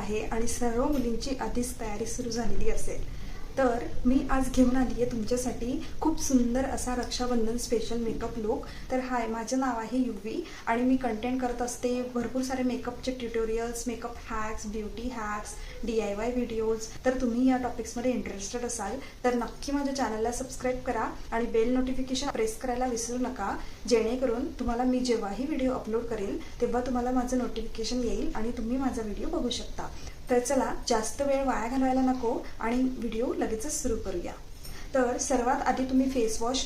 आहे आणि सर्व मुलींची आधीच तयारी सुरू झालेली असेल. तर मी आज घेऊन आली आहे तुमच्यासाठी खूप सुंदर असा रक्षाबंधन स्पेशल मेकअप लुक तर हाय माझं नाव आहे युवी आणि मी कंटेंट करत असते भरपूर सारे मेकअपचे tutorials makeup hacks beauty hacks D I Y videos तर तुम्ही या टॉपिक्समध्ये इंटरेस्टेड असाल तर नक्की माझ्या चॅनलला सबस्क्राईब करा आणि बेल नोटिफिकेशन प्रेस करायला विसरू नका. जेणेकरून तुम्हाला मी जेव्हाही व्हिडिओ अपलोड करेल तेव्हा तुम्हाला माझं नोटिफिकेशन येईल आणि तुम्ही माझा व्हिडिओ बघू शकता. तर चला जास्त वेळ वाया घालवायला नको आणि व्हिडिओ लगेचच सुरू करूया. तर सर्वात आधी तुम्ही फेस वॉश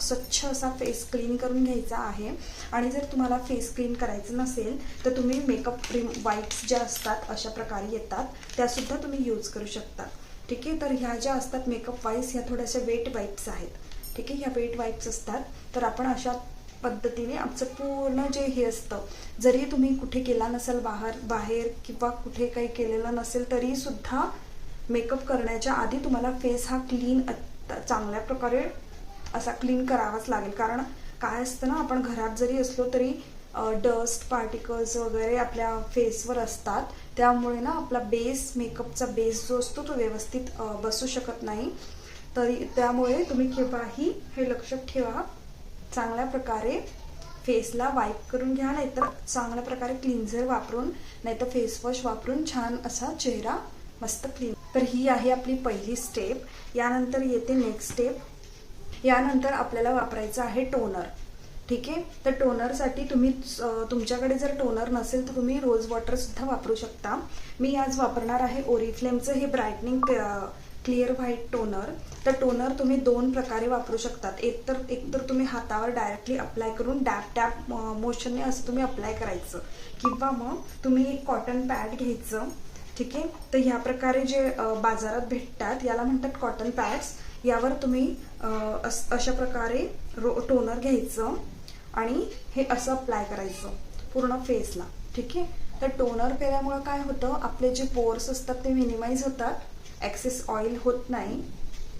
स्वच्छ असा फेस क्लीन करून घ्यायचा आहे. आणि जर तुम्हाला फेस क्लीन करायचं नसेल तर तुम्ही मेकअप रिम वाईप्स ज्या असतात अशा प्रकारे येतात. त्यासुद्धा तुम्ही यूज करू शकता. ठीक आहे? तर ह्या ज्या असतात मेकअप वाईप्स ह्या थोड्याशा वेट वाईप्स आहेत. ठीक आहे? ह्या वेट वाईप्स असतात. तर आपण अशा पद्धतीने आमचं पूर्ण जे हे असतं जरी तुम्ही कुठे गेला नसेल बाहेर बाहेर किंवा कुठे काही केलेलं नसेल तरीसुद्धा मेकअप करण्याच्या आधी तुम्हाला फेस हा क्लीन चांगल्या प्रकारे असा क्लीन करावाच लागेल. कारण काय असतं ना आपण घरात जरी असलो तरी डस्ट पार्टिकल्स वगैरे आपल्या फेसवर असतात. त्यामुळे ना आपला बेस मेकअपचा बेस जो असतो तो व्यवस्थित बसू शकत नाही. तरी त्यामुळे तुम्ही केव्हाही हे लक्षात ठेवा. चांगल्या प्रकारे फेसला वाईप करून घ्या नाहीतर चांगल्या प्रकारे क्लिन्झर वापरून नाहीतर फेसवॉश वापरून छान असा चेहरा मस्त क्लीन तर ही आहे आपली पहिली स्टेप यानंतर येते नेक्स्ट स्टेप यानंतर आपल्याला वापरायचं आहे टोनर ठीक आहे? तर टोनरसाठी तुम्ही तुमच्याकडे जर टोनर नसेल तर तुम्ही रोज वॉटरसुद्धा वापरू शकता. मी आज वापरणार आहे ओरिफ्लेमचं हे ब्राईटनिंग क्लिअर व्हाईट टोनर तर टोनर तुम्ही दोन प्रकारे वापरू शकतात. एक तर एक तर तुम्ही हातावर डायरेक्टली अप्लाय करून डॅप डॅप मोशनने असं तुम्ही अप्लाय करायचं. किंवा मग तुम्ही एक कॉटन पॅड घ्यायचं. ठीक आहे? तर ह्या प्रकारे जे बाजारात भेटतात याला म्हणतात कॉटन पॅड्स यावर तुम्ही अशा प्रकारे रो टोनर घ्यायचं आणि हे असं अप्लाय करायचं पूर्ण फेसला ठीक आहे? तर टोनर केल्यामुळं काय होतं? आपले जे पोर्स असतात ते मिनिमाइज होतात. ॲक्सेस ऑइल होत नाही.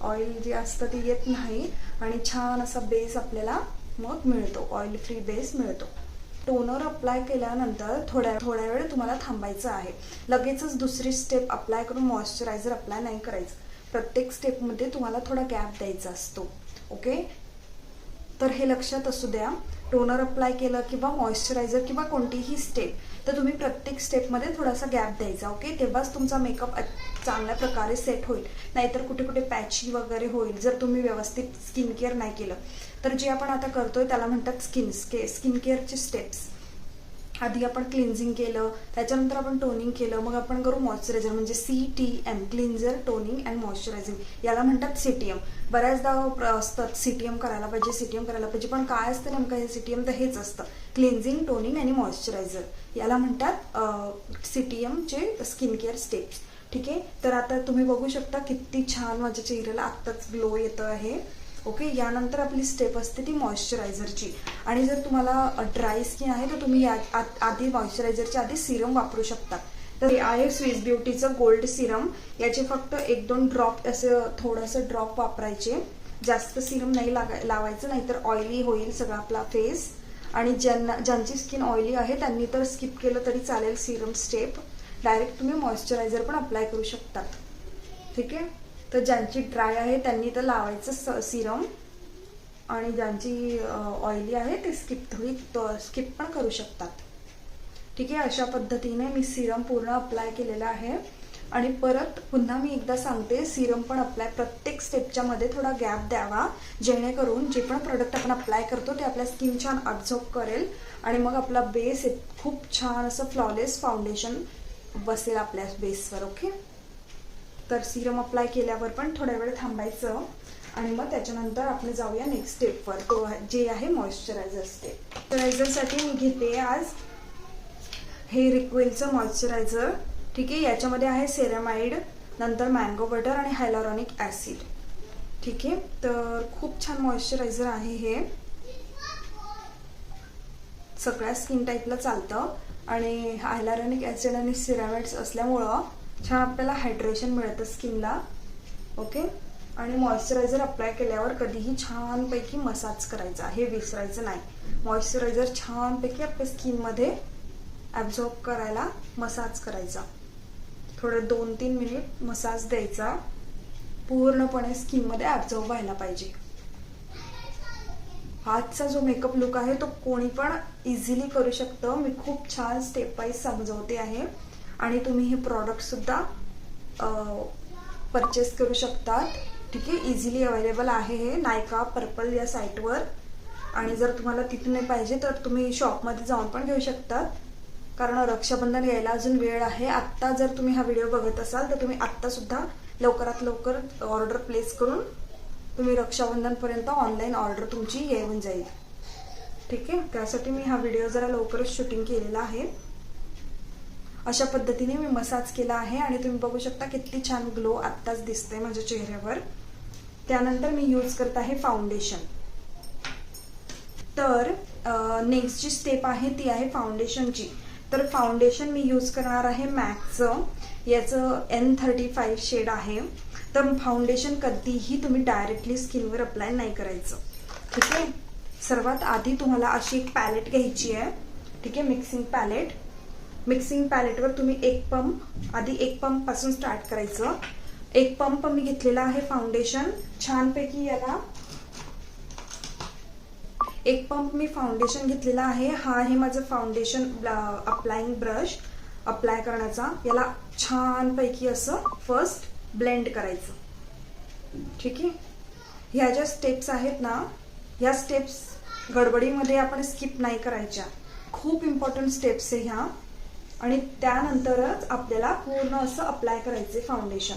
ऑइल जे असतं ते येत नाही. आणि छान असा बेस आपल्याला मग मिळतो. ऑइल फ्री बेस मिळतो. टोनर अप्लाय केल्यानंतर थोड्या थोड्या वेळ तुम्हाला थांबायचं आहे. लगेचच दुसरी स्टेप अप्लाय करून मॉइश्चरायझर अप्लाय नाही करायचं. प्रत्येक स्टेपमध्ये तुम्हाला थोडा गॅप द्यायचा असतो. ओके तर हे लक्षात असू द्या. टोनर अप्लाय केलं किंवा मॉइश्चरायझर किंवा कोणतीही स्टेप तर तुम्ही प्रत्येक स्टेपमध्ये थोडासा गॅप द्यायचा. ओके तेव्हाच तुमचा मेकअप चांगल्या प्रकारे सेट होईल. नाहीतर कुठे कुठे पॅची वगैरे होईल जर तुम्ही व्यवस्थित स्किन केअर नाही केलं. तर जे आपण आता करतोय त्याला म्हणतात स्किन स्के स्किन केअरचे स्टेप्स आधी आपण क्लिन्झिंग केलं त्याच्यानंतर आपण टोनिंग केलं मग आपण करू मॉइश्चरायझर म्हणजे C T M cleanser toning and moisturising याला म्हणतात सी टी एम बऱ्याचदा प्र- असतात सी टी एम करायला पाहिजे सी टी एम करायला पाहिजे पण काय असतं नेमकं हे सी टी एम तर हेच असतं. क्लिन्झिंग टोनिंग आणि मॉइश्चरायझर याला म्हणतात सी टी एमचे स्किन केअर स्टेप्स ठीक आहे? तर आता तुम्ही बघू शकता किती छान माझ्या चेहऱ्याला आत्ताच ग्लो येतं आहे. ओके यानंतर आपली स्टेप असते ती मॉइश्चरायझरची आणि जर तुम्हाला ड्राय स्किन आहे तर तुम्ही या आधी मॉइश्चरायझरच्या आधी सिरम वापरू शकता. तर हे आहे स्विस ब्युटीचं गोल्ड सिरम याचे फक्त एक दोन ड्रॉप असं थोडंसं ड्रॉप वापरायचे. जास्त सिरम नाही लागा लावायचं नाहीतर ऑइली होईल सगळा आपला फेस आणि ज्यांना ज्यांची स्किन ऑइली आहे त्यांनी तर स्किप केलं तरी चालेल सिरम स्टेप डायरेक्ट तुम्ही मॉइश्चरायझर पण अप्लाय करू शकतात. ठीक आहे? तर ज्यांची ड्राय आहे त्यांनी तर लावायचं स सिरम आणि ज्यांची ऑइली आहे ते स्किप थोडी स्किप पण करू शकतात. ठीक आहे अशा पद्धतीने मी सिरम पूर्ण अप्लाय केलेला आहे. आणि परत पुन्हा मी एकदा सांगते सिरम पण अप्लाय प्रत्येक स्टेपच्या मध्ये थोडा गॅप द्यावा जेणेकरून जे पण प्रोडक्ट आपण अप्लाय करतो ते आपल्या स्किन छान अब्झॉर्ब करेल. आणि मग आपला बेस खूप छान असं फ्लॉलेस फाउंडेशन बसेल आपल्या बेसवर ओके तर सिरम अप्लाय केल्यावर पण थोड्या वेळ थांबायचं. आणि मग त्याच्यानंतर आपण जाऊया नेक्स्ट स्टेपवर तो जे आहे मॉइश्चरायझर स्टेप मॉइश्चरायझरसाठी मी घेते आज हे रिक्वेलचं मॉइश्चरायझर ठीक आहे याच्यामध्ये आहे सेरामाइड नंतर मँगो बटर आणि हायलॉरॉनिक ॲसिड ठीक आहे तर खूप छान मॉइश्चरायझर आहे हे. सगळ्या स्किन टाईपला चालतं. आणि हायलॉरॉनिक ॲसिड आणि सिरामाइड्स असल्यामुळं छान आपल्याला हायड्रेशन मिळतं स्किनला ओके आणि मॉइश्चरायझर अप्लाय केल्यावर कधीही छानपैकी मसाज करायचा हे विसरायचं नाही. मॉइश्चरायझर छानपैकी आपल्या स्किनमध्ये ॲब्झॉर्ब करायला मसाज करायचा. थोडं दोन तीन मिनिट मसाज द्यायचा. पूर्णपणे स्किनमध्ये ॲब्झॉर्ब व्हायला पाहिजे. आजचा जो मेकअप लुक आहे तो कोणी पण इझिली करू शकतं. मी खूप छान स्टेप वाईज समजवते आहे. आणि तुम्ही हे प्रॉडक्ट सुद्धा परचेस करू शकतात. ठीक आहे? इझिली अवेलेबल आहे हे. नायका पर्पल या साईटवर आणि जर तुम्हाला तिथून नाही पाहिजे तर तुम्ही शॉपमध्ये जाऊन पण घेऊ शकतात कारण रक्षाबंधन यायला अजून वेळ आहे. आत्ता जर तुम्ही हा व्हिडिओ बघत असाल तर तुम्ही आत्तासुद्धा लवकरात लवकर ऑर्डर प्लेस करून तुम्ही रक्षाबंधनपर्यंत ऑनलाईन ऑर्डर तुमची येऊन जाईल. ठीक आहे? त्यासाठी मी हा व्हिडिओ जरा लवकरच शूटिंग केलेला आहे. अशा पद्धतीने मी मसाज केला आहे आणि तुम्ही बघू शकता किती छान ग्लो आत्ताच दिसतंय माझ्या चेहऱ्यावर. त्यानंतर मी यूज करत आहे फाउंडेशन तर नेक्स्ट जी स्टेप आहे ती आहे फाउंडेशनची तर फाउंडेशन मी यूज करणार आहे मॅकचं याचं एन थर्टी फाईव्ह शेड आहे. तर फाउंडेशन कधीही तुम्ही डायरेक्टली स्किनवर अप्लाय नाही करायचं. ठीक आहे? सर्वात आधी तुम्हाला अशी एक पॅलेट घ्यायची आहे. ठीक आहे? मिक्सिंग पॅलेट मिक्सिंग पॅलेटवर तुम्ही एक पंप आधी एक पंपपासून स्टार्ट करायचं. एक पंप मी घेतलेला आहे फाउंडेशन. छानपैकी याला एक पंप मी फाउंडेशन घेतलेला आहे. हा आहे माझं फाउंडेशन अप्लाइंग ब्रश अप्लाय करण्याचा. याला छानपैकी असं फर्स्ट ब्लेंड करायचं. ठीक आहे? ह्या ज्या स्टेप्स आहेत ना ह्या स्टेप्स गडबडीमध्ये आपण स्किप नाही करायच्या. खूप इम्पॉर्टंट स्टेप्स आहे ह्या. आणि त्यानंतरच आपल्याला पूर्ण असं अप्लाय करायचे फाउंडेशन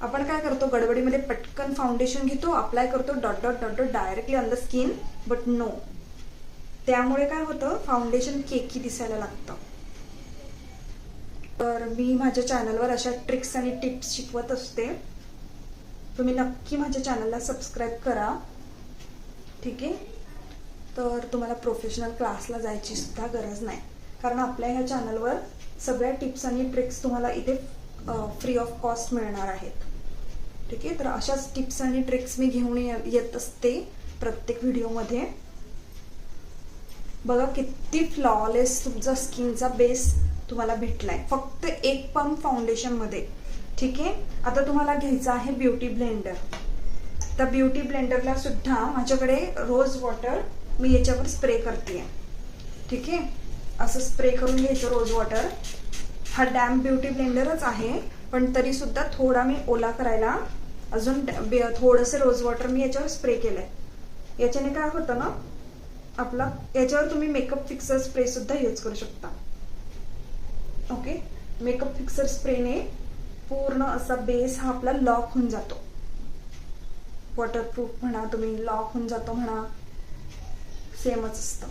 आपण काय करतो गडबडीमध्ये पटकन फाउंडेशन घेतो अप्लाय करतो dot dot dot dot directly on the skin but no त्यामुळे काय होतं फाउंडेशन केकी दिसायला लागतं. तर मी माझ्या चॅनलवर अशा ट्रिक्स आणि टिप्स शिकवत असते. तुम्ही नक्की माझ्या चॅनलला सबस्क्राईब करा. ठीक आहे? तर तुम्हाला प्रोफेशनल क्लासला जायची सुद्धा गरज नाही. कारण आपल्या ह्या चॅनलवर सगळ्या टिप्स आणि ट्रिक्स तुम्हाला इथे फ्री ऑफ कॉस्ट मिळणार आहेत. ठीक आहे? तर अशाच टिप्स आणि ट्रिक्स मी घेऊन येत असते प्रत्येक व्हिडिओमध्ये बघा किती फ्लॉलेस तुमचा स्किनचा बेस तुम्हाला भेटलाय. फक्त एक पंप फाउंडेशनमध्ये. ठीक आहे? आता तुम्हाला घ्यायचं आहे ब्युटी ब्लेंडर तर ब्युटी ब्लेंडरला सुद्धा माझ्याकडे रोज वॉटर मी याच्यावर स्प्रे करते ठीक आहे? असं स्प्रे करून घ्यायचं रोज वॉटर हा डॅम ब्युटी ब्लेंडरच आहे पण तरी सुद्धा थोडा मी ओला करायला अजून थोडंसं रोज वॉटर मी याच्यावर स्प्रे केलंय. याच्याने काय होतं ना आपला याच्यावर तुम्ही मेकअप फिक्सर स्प्रे सुद्धा यूज करू शकता. ओके मेकअप फिक्सर स्प्रेने पूर्ण असा बेस हा आपला लॉक होऊन जातो. वॉटरप्रूफ म्हणा तुम्ही लॉक होऊन जातो म्हणा सेमच असतं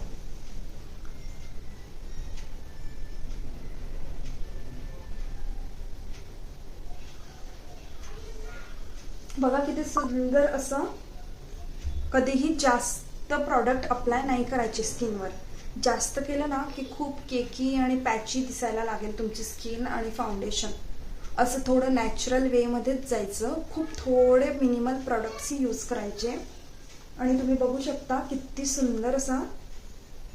बघा किती सुंदर असं कधीही जास्त प्रॉडक्ट अप्लाय नाही करायचे स्किनवर जास्त केलं ना की खूप केकी आणि पॅची दिसायला लागेल तुमची स्किन आणि फाउंडेशन असं थोडं नॅचरल वेमध्येच जायचं. खूप थोडे मिनिमल प्रॉडक्ट्स यूज करायचे. आणि तुम्ही बघू शकता किती सुंदर असा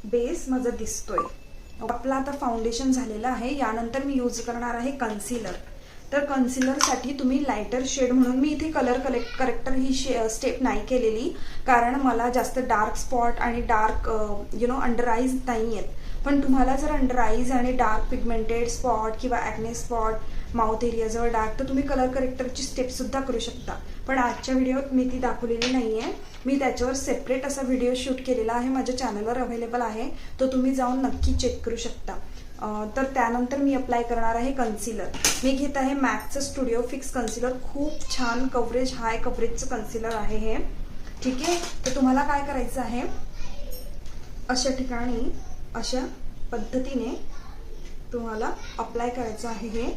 बेस माझा दिसतोय. आपला आता फाउंडेशन झालेलं आहे. यानंतर मी यूज करणार आहे कन्सिलर तर कन्सिलरसाठी तुम्ही लायटर शेड म्हणून मी इथे कलर कलेक्ट करेक्टर ही शे स्टेप नाही केलेली. कारण मला जास्त डार्क स्पॉट आणि dark you know under eyes नाही आहेत पण तुम्हाला जर अंडर आईज आणि डार्क पिगमेंटेड स्पॉट किंवा ॲक्ने स्पॉट माउथ एरियाजवळ डार्क तर तुम्ही कलर करेक्टरची स्टेपसुद्धा करू शकता. पण आजच्या व्हिडिओत मी ती दाखवलेली नाही आहे मी त्याच्यावर सेपरेट असा व्हिडिओ शूट केलेला आहे. माझ्या चॅनलवर अवेलेबल आहे. तो तुम्ही जाऊन नक्की चेक करू शकता. तर त्यानंतर मी अप्लाय करणार आहे कन्सिलर मी घेत आहे मॅकचं स्टुडिओ फिक्स कन्सिलर खूप छान कव्हरेज हाय कव्हरेजचं कन्सिलर आहे हे. ठीक आहे? तर तुम्हाला काय करायचं आहे? अशा ठिकाणी अशा पद्धतीने तुम्हाला अप्लाय करायचं आहे हे.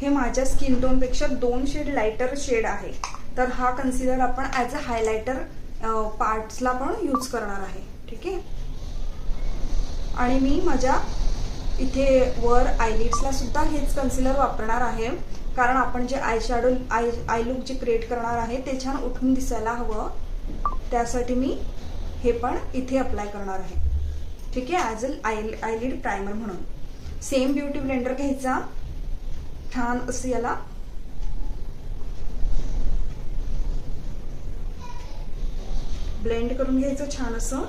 हे माझ्या स्किन टोनपेक्षा दोन शेड लायटर शेड आहे. तर हा कन्सिलर आपण ॲज अ हायलायटर पार्ट्सला पण यूज करणार आहे. ठीक आहे? आणि मी माझ्या इथे वर आयलिड्सला सुद्धा हेच कन्सिलर वापरणार आहे. कारण आपण जे eye shadow eye eye look जे क्रिएट करणार आहे ते छान उठून दिसायला हवं. त्यासाठी मी हे पण इथे अप्लाय करणार आहे. ठीक आहे? As a eye eyelid primer म्हणून. सेम ब्युटी ब्लेंडर घ्यायचा. छान असं याला. ब्लेंड करून घ्यायचं छान असं.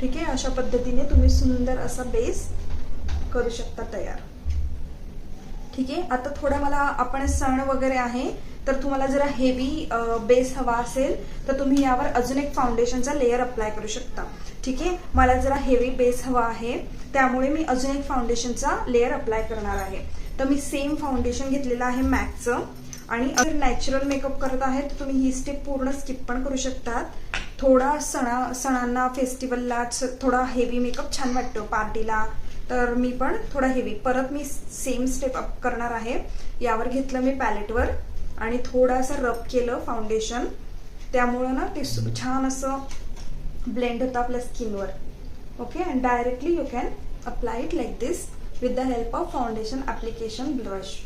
ठीक आहे अशा पद्धतीने तुम्ही सुंदर असा बेस करू शकता तयार. ठीक आहे आता थोडा मला आपण सण वगैरे आहे तर तुम्हाला जरा हेवी बेस हवा असेल तर तुम्ही यावर अजून एक फाउंडेशनचा लेअर अप्लाय करू शकता. ठीक आहे? मला जरा हेवी बेस हवा आहे. त्यामुळे मी अजून एक फाउंडेशनचा लेअर अप्लाय करणार आहे. तर मी सेम फाउंडेशन घेतलेलं आहे मॅकचं आणि जर नॅचरल मेकअप करत आहे तर तुम्ही ही स्टेप पूर्ण स्किप पण करू शकतात. थोडा सणा सणांना फेस्टिवलला थोडा हेवी मेकअप छान वाटतो पार्टीला तर मी पण थोडा हेवी परत मी सेम स्टेप अप करणार आहे. यावर घेतलं मी पॅलेटवर आणि थोडासा रब केलं फाउंडेशन त्यामुळं ना ते छान असं ब्लेंड होतं आपल्या स्किनवर okay and directly you can apply it like this with the help of foundation application brush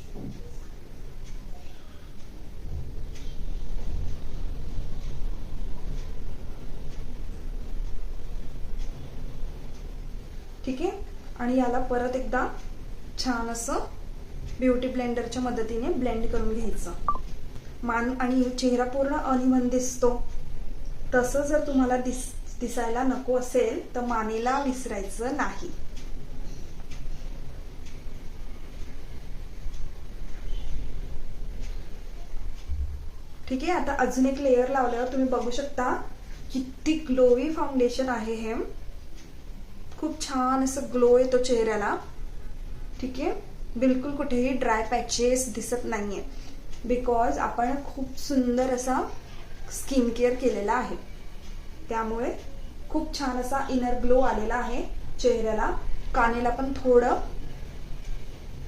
ठीक आहे? आणि याला परत एकदा छान असं ब्युटी ब्लेंडरच्या मदतीने ब्लेंड करून घ्यायचं. मान आणि चेहरा पूर्ण अनिवन दिसतो तसं जर तुम्हाला दिस दिसायला नको असेल तर मानेला विसरायचं नाही. ठीक आहे आता अजून एक लेअर लावल्यावर तुम्ही बघू शकता किती ग्लोवी फाउंडेशन आहे हे. खूप छान असं ग्लो येतो चेहऱ्याला. ठीक आहे. बिलकुल कुठेही ड्राय पॅचेस दिसत नाहीये. बिकॉज आपण खूप सुंदर असा स्किन केअर केलेला आहे. त्यामुळे खूप छान असा इनर ग्लो आलेला आहे. चेहऱ्याला कानेला पण थोडं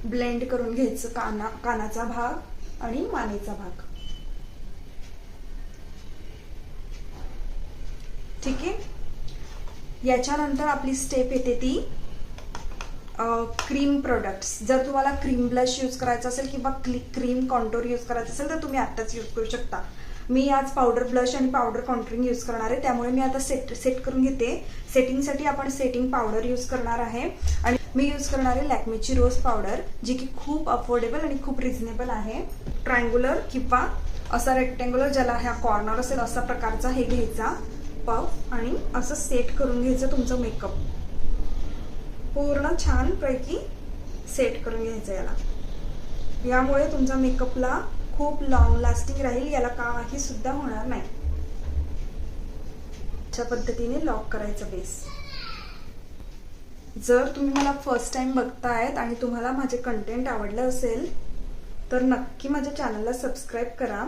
ब्लेंड करून घ्यायचं काना कानाचा भाग आणि मानेचा भाग. ठीक आहे? याच्यानंतर आपली स्टेप येते ती क्रीम प्रोडक्ट्स जर तुम्हाला क्रीम ब्लश यूज करायचा असेल किंवा क्रीम कॉन्टोर यूज करायचं असेल तर तुम्ही आत्ताच यूज करू शकता. मी आज पावडर ब्लश आणि पावडर कॉन्टरिंग यूज करणार आहे. त्यामुळे मी आता सेट सेट करून घेते. सेटिंगसाठी आपण सेटिंग पावडर यूज करणार आहे. आणि मी यूज करणार आहे लॅक्मेची रोज पावडर जी की खूप अफोर्डेबल आणि खूप रिझनेबल आहे. ट्रायंगुलर किंवा असा रेक्टँग्युलर ज्याला ह्या कॉर्नर असेल असा प्रकारचा हे घ्यायचा. पफ आणि असं सेट करून घ्यायचं तुमचं मेकअप पूर्ण छान पैकी सेट करून घ्यायचं याला. यामुळे तुमचा मेकअपला खूप लॉंग लास्टिंग राहील याला काही सुद्धा होणार नाही. अशा पद्धतीने लॉक करायचं बेस जर तुम्ही मला फर्स्ट टाइम बघतायत आणि तुम्हाला माझे कंटेंट आवडलं असेल तर नक्की माझ्या चॅनलला सबस्क्राईब करा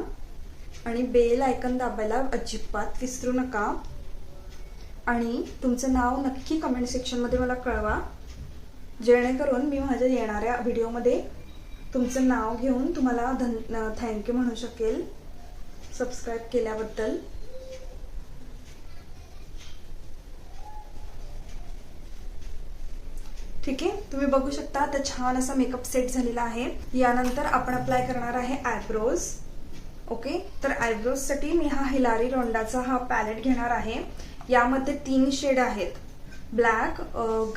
आणि बेल आयकन दाबायला अजिबात विसरू नका. आणि तुमचं नाव नक्की कमेंट सेक्शनमध्ये मला कळवा. जेणेकरून मी माझ्या येणाऱ्या व्हिडिओमध्ये तुमचं नाव घेऊन तुम्हाला धन थँक्यू म्हणू शकेल. सबस्क्राईब केल्याबद्दल. ठीक आहे? तुम्ही बघू शकता आता छान असा मेकअप सेट झालेला आहे. यानंतर आपण अप्लाय करणार आहे आयब्रोज ओके तर आयब्रोजसाठी मी हा हिलारी रोंडाचा हा पॅलेट घेणार आहे. यामध्ये तीन शेड आहेत. ब्लॅक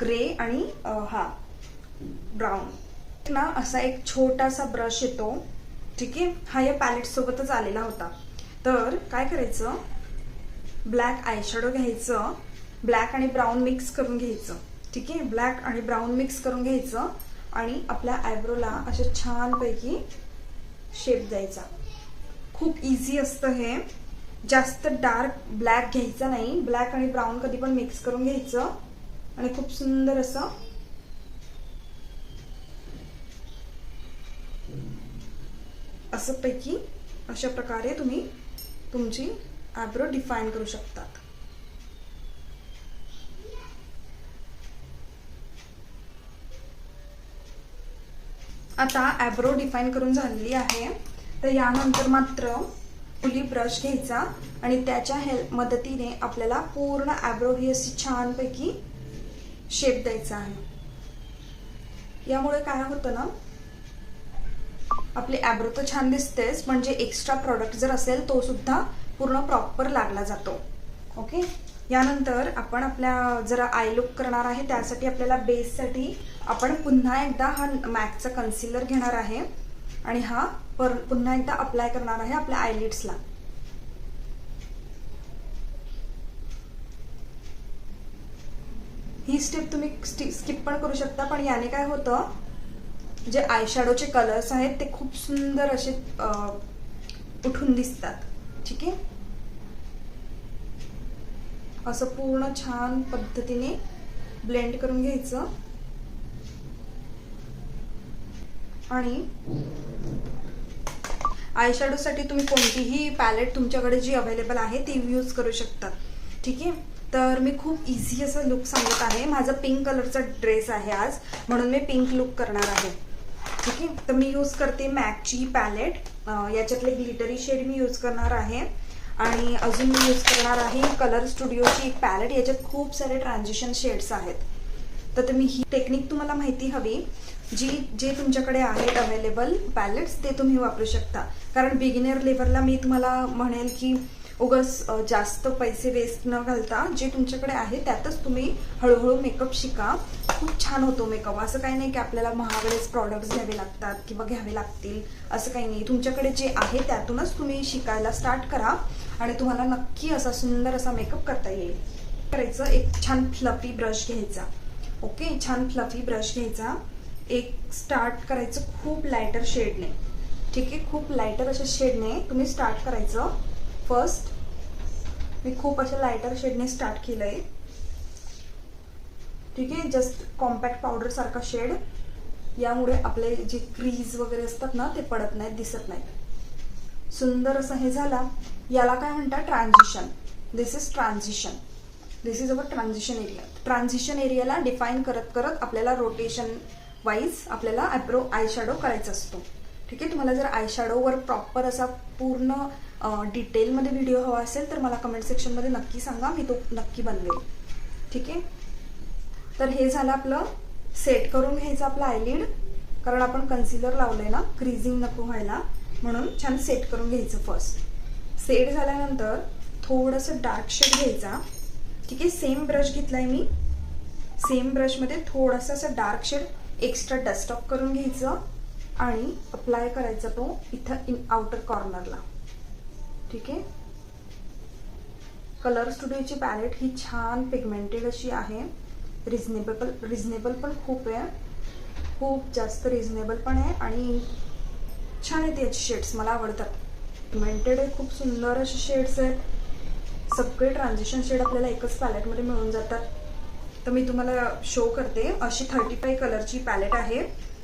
ग्रे आणि हा ब्राऊन ना असा एक छोटासा ब्रश येतो. ठीक आहे? हा या पॅलेट सोबतच आलेला होता. तर काय करायचं? ब्लॅक आयशॅडो घ्यायचं. ब्लॅक आणि ब्राऊन मिक्स करून घ्यायचं. ठीक आहे? ब्लॅक आणि ब्राऊन मिक्स करून घ्यायचं. आणि आपल्या आयब्रोला असं छानपैकी शेप द्यायचा. खूप इझी असतं हे. जास्त डार्क ब्लॅक घ्यायचं नाही. ब्लॅक आणि ब्राऊन कधी पण मिक्स करून घ्यायचं. आणि खूप सुंदर असं असं पैकी अशा प्रकारे तुम्ही तुमची आयब्रो डिफाईन करू शकतात. आता आयब्रो डिफाईन करून झालेली आहे. तर यानंतर मात्र फुली ब्रश घ्यायचा आणि त्याच्या हेल्प मदतीने आपल्याला पूर्ण आयब्रो ही अशी छानपैकी शेप द्यायचा आहे. यामुळे काय होतं ना आपली ॲब्रो तर छान दिसतेच म्हणजे एक्स्ट्रा प्रॉडक्ट जर असेल तो सुद्धा पूर्ण प्रॉपर लागला जातो. ओके यानंतर आपण आपल्या जरा आय लुक करणार आहे त्यासाठी आपल्याला बेससाठी आपण पुन्हा एकदा हा मॅकचा कन्सिलर घेणार आहे. आणि हा पर पुन्हा एकदा अप्लाय करणार आहे आपल्या आयलिड्सला ही स्टेप तुम्ही स्किप पण करू शकता पण याने काय होतं जे आयशॅडोचे कलर्स आहेत ते खूप सुंदर असे उठून दिसतात. ठीक आहे? असं पूर्ण छान पद्धतीने ब्लेंड करून घ्यायचं. आणि आयशॅडोसाठी तुम्ही कोणतीही पॅलेट तुमच्याकडे जी अवेलेबल आहे ती यूज करू शकता. ठीक आहे? तर मी खूप इझी असं लुक सांगत आहे. माझा पिंक कलरचा ड्रेस आहे आज. म्हणून मी पिंक लुक करणार आहे. ठीक आहे? तर मी यूज करते मॅकची पॅलेट याच्यातले ग्लिटरी शेड मी यूज करणार आहे. आणि अजून मी यूज करणार आहे कलर स्टुडिओची एक पॅलेट याच्यात खूप सारे ट्रान्झिशन शेड्स आहेत. तर तुम्ही ही टेक्निक तुम्हाला माहिती हवी. जी जे तुमच्याकडे आहेत अवेलेबल पॅलेट्स ते तुम्ही वापरू शकता. कारण बिगिनर लेवलला मी तुम्हाला म्हणेल की उगस जास्त पैसे वेस्ट न घालता जे तुमच्याकडे आहे त्यातच तुम्ही हळूहळू मेकअप शिका. खूप छान होतो मेकअप असं काही नाही की आपल्याला महागडेच प्रॉडक्ट्स घ्यावे लागतात किंवा घ्यावे लागतील. असं काही नाही. तुमच्याकडे जे आहे त्यातूनच तुम्ही शिकायला स्टार्ट करा आणि तुम्हाला नक्की असा सुंदर असा मेकअप करता येईल. करायचं एक छान फ्लफी ब्रश घ्यायचा. ओके छान फ्लफी ब्रश घ्यायचा. एक स्टार्ट करायचं खूप लायटर शेडने ठीक आहे? खूप लायटर अशा शेडने तुम्ही स्टार्ट करायचं. फर्स्ट मी खूप अशा लायटर शेडने स्टार्ट केलंय. ठीक आहे? जस्ट कॉम्पॅक्ट पावडर सारखा शेड यामुळे आपले जे क्रीज वगैरे असतात ना ते पडत नाहीत दिसत नाहीत. सुंदर असं हे झाला. याला काय म्हणतात? Transition this is transition this is our transition area transition areola define करत करत आपल्याला रोटेशन वाईज आपल्याला आयब्रो आय शॅडो करायचा असतो. ठीक आहे? तुम्हाला जर आय शॅडोवर प्रॉपर असा पूर्ण डिटेलमध्ये व्हिडिओ हवा असेल तर मला कमेंट सेक्शनमध्ये नक्की सांगा. मी तो नक्की बनवेल. ठीक आहे? तर हे झालं आपलं. सेट करून घ्यायचं आपलं आयलिड कारण आपण कन्सिलर लावलंय ना क्रीजिंग नको व्हायला. म्हणून छान सेट करून घ्यायचं फर्स्ट सेट झाल्यानंतर थोडंसं डार्क शेड घ्यायचा. ठीक आहे? सेम ब्रश घेतलाय मी. सेम ब्रशमध्ये थोडासा असं dark shade extra dust off करून घ्यायचं आणि अप्लाय करायचा तो इथं इन आउटर कॉर्नरला ठीक आहे? कलर स्टुडिओची पॅलेट ही छान पिगमेंटेड अशी आहे. रिझनेबल रिझनेबल पण खूप आहे. खूप जास्त रिझनेबल पण आहे आणि छान आहेत याचे शेड्स मला आवडतात. पिगमेंटेड आहे खूप सुंदर असे शेड्स आहेत. सगळे ट्रान्झिशन शेड आपल्याला एकच पॅलेटमध्ये मिळून जातात. तर मी तुम्हाला शो करते. अशी थर्टी फाय कलरची पॅलेट आहे.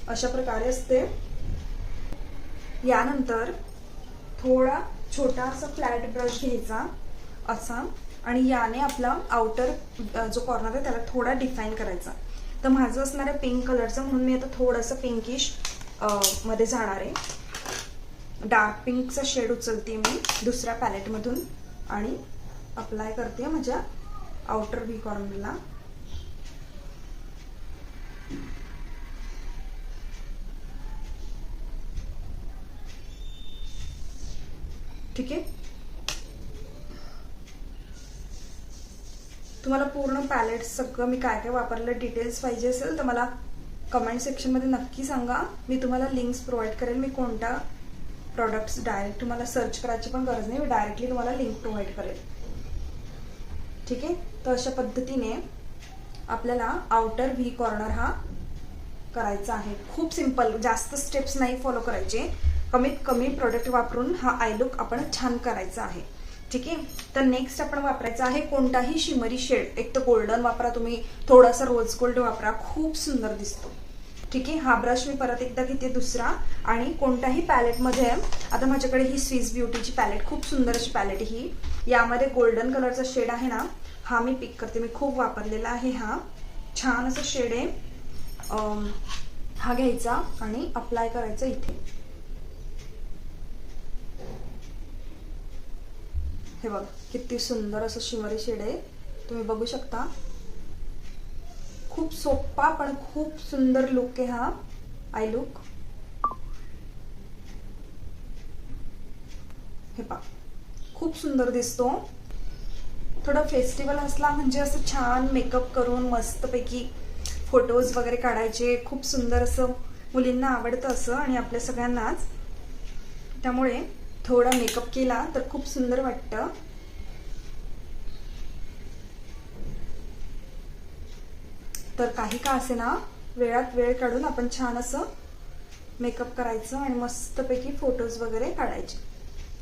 अशा प्रकारे असते. यानंतर थोडा छोटा असा फ्लॅट ब्रश घ्यायचा असा आणि याने आपला आउटर जो कॉर्नर आहे त्याला थोडा डिफाईन करायचा. तर माझं असणार आहे पिंक कलरचं म्हणून मी आता थोडंसं पिंकिशमध्ये जाणार आहे. डार्क पिंकचा शेड उचलते मी दुसऱ्या पॅलेटमधून आणि अप्लाय करते माझ्या आउटर वी कॉर्नरला तुम्हाला पूर्ण पॅलेट सगळं मी काय काय वापरलं डिटेल्स पाहिजे असेल तर मला कमेंट सेक्शनमध्ये नक्की सांगा. मी तुम्हाला लिंक्स प्रोव्हाइड करेल मी कोणत्या प्रॉडक्ट्स डायरेक्ट तुम्हाला सर्च करायची पण गरज नाही. मी डायरेक्टली तुम्हाला लिंक प्रोव्हाइड करेल ठीक आहे? तर अशा पद्धतीने आपल्याला आउटर व्ही कॉर्नर हा करायचा आहे. खूप सिंपल जास्त स्टेप्स नाही फॉलो करायचे. कमीत कमी प्रोडक्ट वापरून हा आय लुक आपण छान करायचा आहे. ठीक आहे? तर नेक्स्ट आपण वापरायचं आहे कोणताही शिमरी शेड. एक तर गोल्डन वापरा तुम्ही. थोडासा रोज गोल्ड वापरा. खूप सुंदर दिसतो. ठीक आहे? हा ब्रश मी परत एकदा घेते दुसरा. आणि कोणत्याही पॅलेटमध्ये आता माझ्याकडे ही स्विस ब्युटीची पॅलेट खूप सुंदर अशी पॅलेट ही. यामध्ये गोल्डन कलरचा शेड आहे ना हा मी पिक करते. मी खूप वापरलेला आहे हा. छान असं शेड आहे. हा घ्यायचा आणि अप्लाय करायचा इथे. हे बघ किती सुंदर असं शिमरी शेड आहे. तुम्ही बघू शकता. खूप सोप्पा सोपा पण खूप सुंदर लुक आहे हा. आय लुक हे पा खूप सुंदर दिसतो. थोडं फेस्टिवल असला म्हणजे असं छान मेकअप करून मस्तपैकी फोटोज वगैरे काढायचे. खूप सुंदर असं मुलींना आवडतं असं आणि आपल्या सगळ्यांनाच. त्यामुळे थोडा मेकअप केला तर खूप सुंदर वाटतं. तर काही का असे ना वेळात वेळ काढून आपण छान असं मेकअप करायचं आणि मस्तपैकी फोटोज वगैरे काढायचे.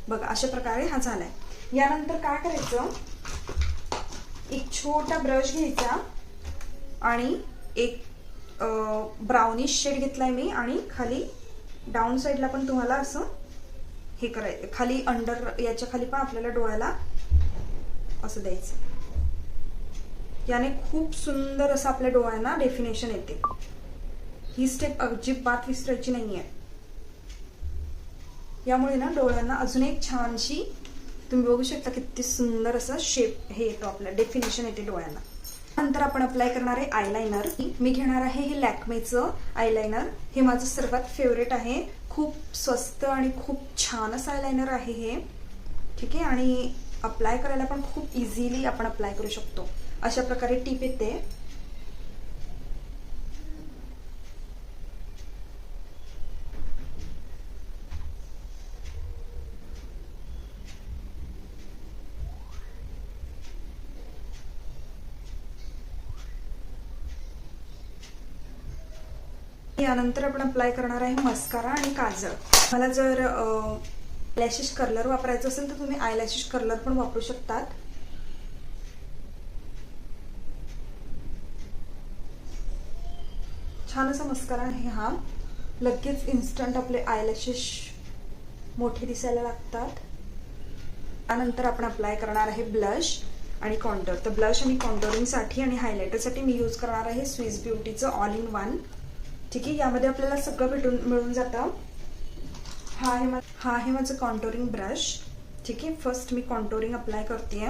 बघा अशा प्रकारे हा झालाय. यानंतर काय करायचं? एक छोटा ब्रश घ्यायचा आणि एक ब्राउनिश शेड घेतलाय मी आणि खाली डाऊन साईडला पण तुम्हाला असं हे करायचं. खाली अंडर याच्या खाली पण आपल्याला डोळ्याला असं द्यायचं. याने खूप सुंदर असं आपल्या डोळ्यांना डेफिनेशन येते. ही स्टेप अजिबात विसरायची नाहीये. यामुळे ना डोळ्यांना अजून एक छानशी तुम्ही बघू शकता किती सुंदर असं शेप हे येतो आपल्या डेफिनेशन येते डोळ्यांना. नंतर आपण अप्लाय करणार आहे आयलायनर मी घेणार आहे हे लॅकमेचं आयलायनर हे माझं सर्वात फेवरेट आहे. खूप स्वस्त आणि खूप छान असा आयलायनर आहे हे. ठीक आहे? आणि अप्लाय करायला पण खूप इझिली आपण अप्लाय करू शकतो. अशा प्रकारे टीप येते. यानंतर आपण अप्लाय करणार आहे मस्कारा आणि काजळ. मला जर लॅशेस कर्लर वापरायचं असेल तर तुम्ही आय लॅशेस कर्लर पण वापरू शकतात. छान असा मस्कारा आहे हा. लगेच इन्स्टंट आपले आयलॅशेस मोठे दिसायला लागतात. त्यानंतर आपण अप्लाय करणार आहे ब्लश आणि कॉन्टर तर ब्लश आणि कॉन्टरिंगसाठी आणि हायलायटरसाठी मी यूज करणार आहे स्विस ब्युटीचं ऑल इन वन ठीक आहे यामध्ये आपल्याला सगळं भेटून मिळून जातं. हा आहे हा आहे माझं कॉन्टोरिंग ब्रश ठीक आहे फर्स्ट मी कॉन्टोरिंग अप्लाय करते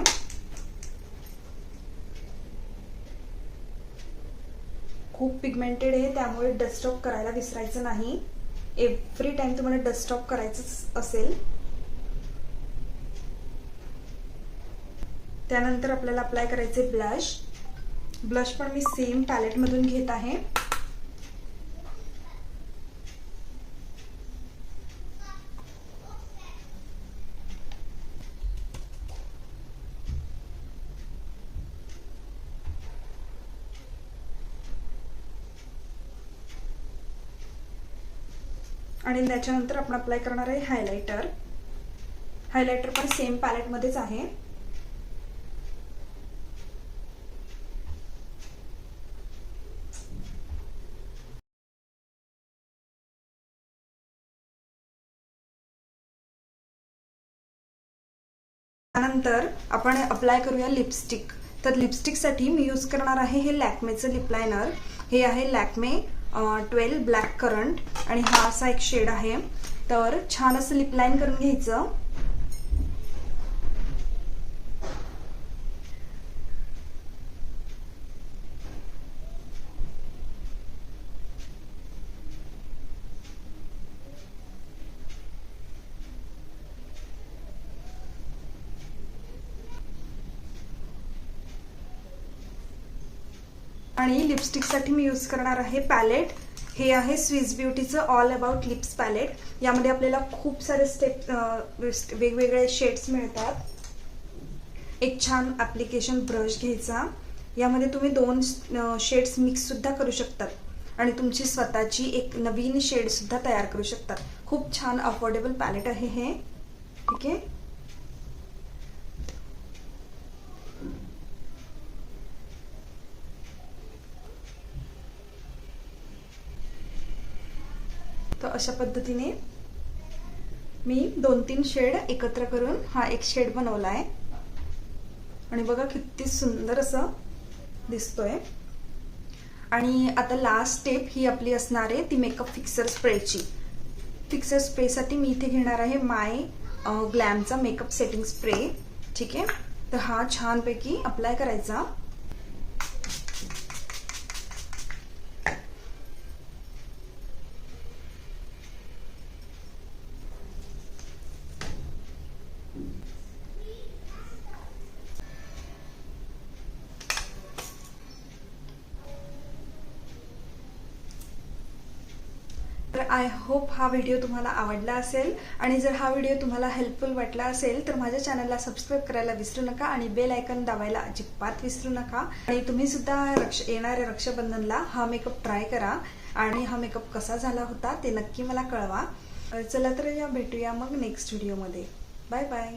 खूप पिगमेंटेड आहे त्यामुळे डस्टॉप करायला विसरायचं नाही. एव्हरी टाइम तुम्हाला डस्टॉप करायचंच असेल. त्यानंतर आपल्याला अप्लाय करायचे ब्लश ब्लश पण मी सेम पॅलेटमधून घेत आहे. आणि त्याच्यानंतर आपण अप्लाय करणार आहे हायलायटर हायलायटर पण सेम पॅलेटमध्येच आहे. त्यानंतर आपण अप्लाय करूया लिपस्टिक तर लिपस्टिकसाठी मी यूज करणार आहे हे लॅकमेचं लिप लायनर हे आहे लॅकमे ट्वेल्व ब्लॅक करंट आणि हा असा एक शेड आहे. तर छान असं लिपलाईन करून घ्यायचं आणि लिपस्टिकसाठी मी यूज करणार आहे पॅलेट हे आहे स्विस ब्युटीचं ऑल अबाउट लिप्स पॅलेट यामध्ये आपल्याला खूप सारे स्टेप वेगवेगळे शेड्स मिळतात. एक छान ॲप्लिकेशन ब्रश घ्यायचा. यामध्ये तुम्ही दोन शेड्स मिक्ससुद्धा करू शकतात. आणि तुमची स्वतःची एक नवीन शेडसुद्धा तयार करू शकतात. खूप छान अफोर्डेबल पॅलेट आहे हे. ठीक आहे? तर अशा पद्धतीने मी दोन तीन शेड एकत्र करून हा एक शेड बनवला आहे. आणि बघा किती सुंदर असं दिसतोय. आणि आता लास्ट स्टेप ही आपली असणार आहे ती मेकअप फिक्सर स्प्रेची फिक्सर स्प्रेसाठी मी इथे घेणार आहे माय ग्लॅमचा मेकअप सेटिंग स्प्रे ठीक आहे? तर हा छानपैकी अप्लाय करायचा. आय होप हा व्हिडिओ तुम्हाला आवडला असेल. आणि जर हा व्हिडिओ तुम्हाला हेल्पफुल वाटला असेल तर माझ्या चॅनलला सबस्क्राईब करायला विसरू नका आणि बेल आयकन दाबायला अजिबात विसरू नका. आणि तुम्ही सुद्धा रक्ष येणाऱ्या रक्षाबंधनला हा मेकअप ट्राय करा. आणि हा मेकअप कसा झाला होता ते नक्की मला कळवा. चला तर या भेटूया मग नेक्स्ट व्हिडिओमध्ये बाय बाय